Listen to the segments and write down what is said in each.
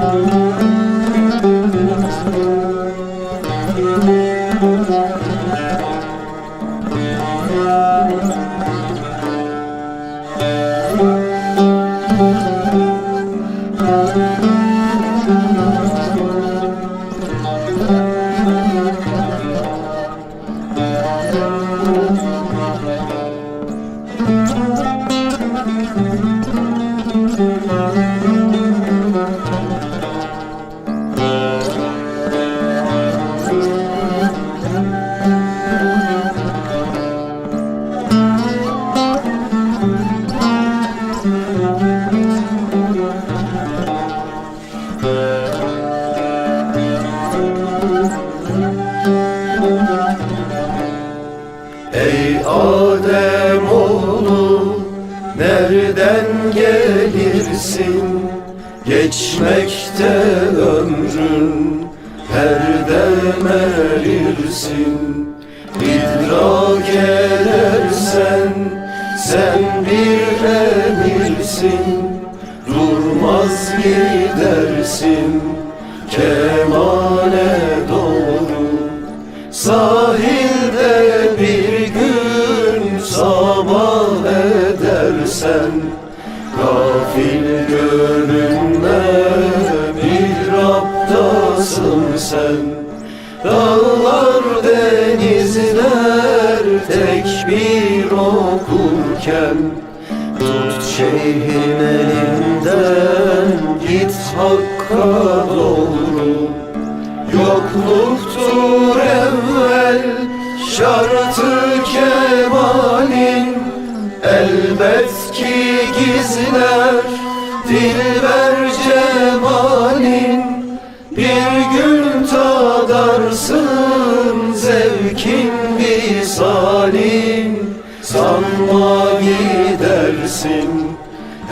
Ey Nereden gelirsin Geçmekte ömrün her dem İdrak edersen sen bir emirsin Durmaz gidersin kemale doğru. Sahilde edersen Gafil gönlünde bir raptasın sen. Dağlar denizler tekbir okurken Tut şeyhin elinden git hakka doğru. Yokluktur evvel şartı kemalin Elbet ki gizler dilber cemalin Bir gün tadarsın zevkin visalin Sanma gidersin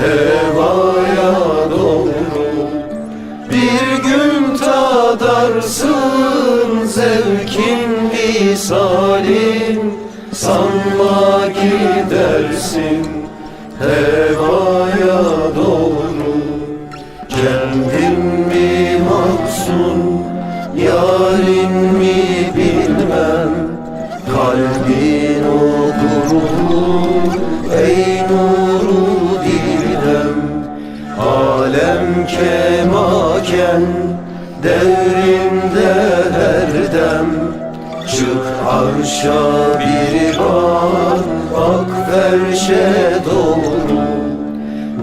hevaya gidersin hevaya doğru. Kendin mi mahzun, yarın mi bilmem. Kalbin okur, ey nuru dilem Alem kemaken devrinde her dem. Çık arşa ferşe doğru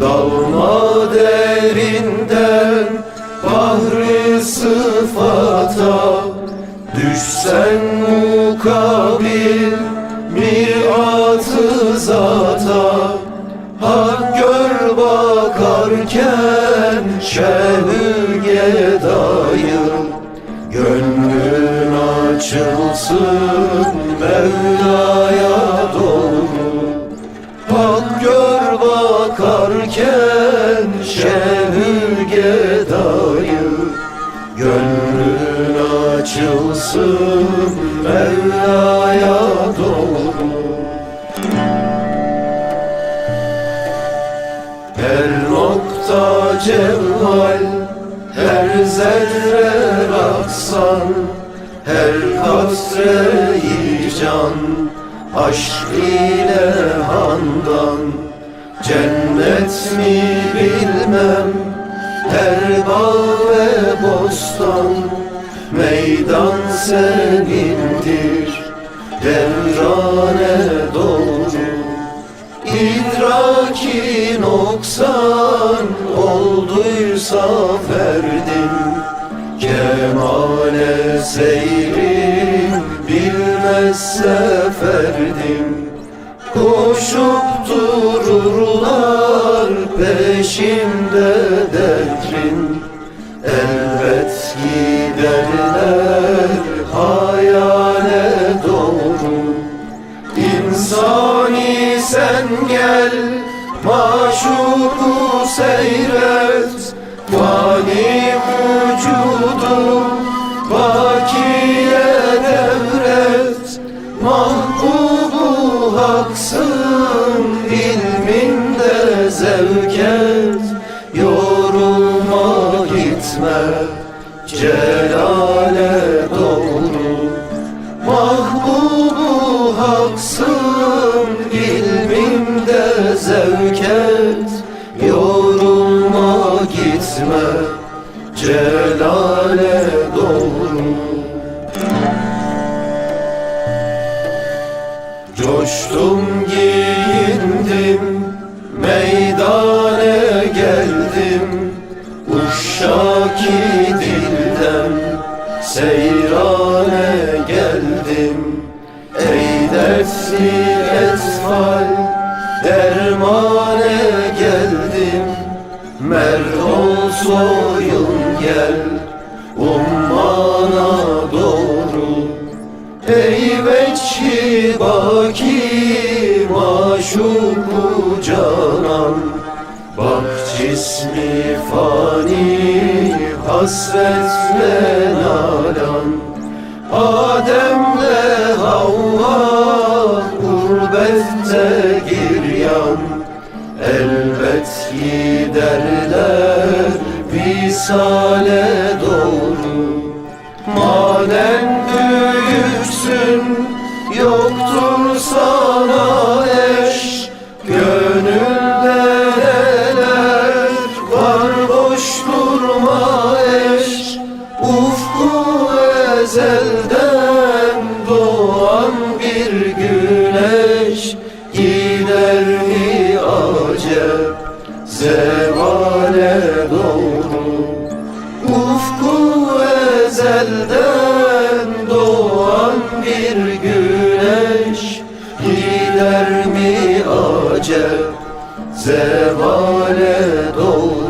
Dalma derinden bahri sıfata Düşsen mukabil miratı zata Hak gör bakarken şehü gedayı Gönlün açılsın Mevla'ya doğru bakarken şehü gedayı Gönlün açılsın Mevla'ya doğru. Her nokta cevval Her zerre raksan Her katre can Aşk ile handan Cennet mi bilmem Her bağ ve bostan Meydan senindir. Devrane doğru İdraki noksan olduysa ferdin. Kemale seyrin bilmezse ferdim Koşup dururlar peşinde dertrin Elbet giderler hayale doğru. İnsani sen gel Maşuku seyret Fani vücudu Bakiye devret. Mahbubu haksın ilminde zevk et Yorulma gitme. Celale doğru Mahbubu haksın ilminde zevk et. Yorulma gitme. Celale doğru Coştum giyindim Meydane Uşşaki dilden Seyrane geldim. Ey dertli etfal Dermane geldim. Merhol soyun gel Ummana doğru. Ey veçhi baki maşuku canan. Bak cismi fani hasretle nalan Ademle Havva gurbette giryan Elbet giderler visale doğru. Maden büyüksün yoktur sana Gider mi acep zevale doğru. Ufku ezelden doğan bir güneş Gider mi acep zevale doğru.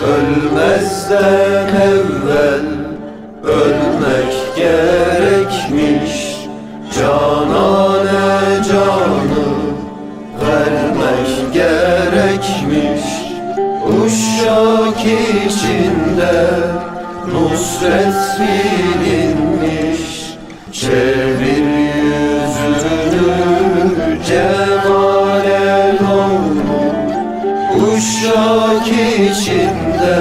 Ölmezden evvel gerekmiş Canane canı vermek gerekmiş. Uşak içinde nusret bilinmiş Çevir yüzünü cemale doğru. Uşak içinde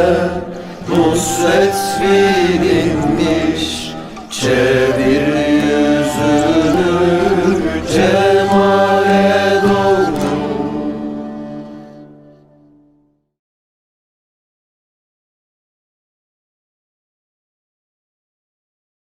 nusret bilinmiş Çevir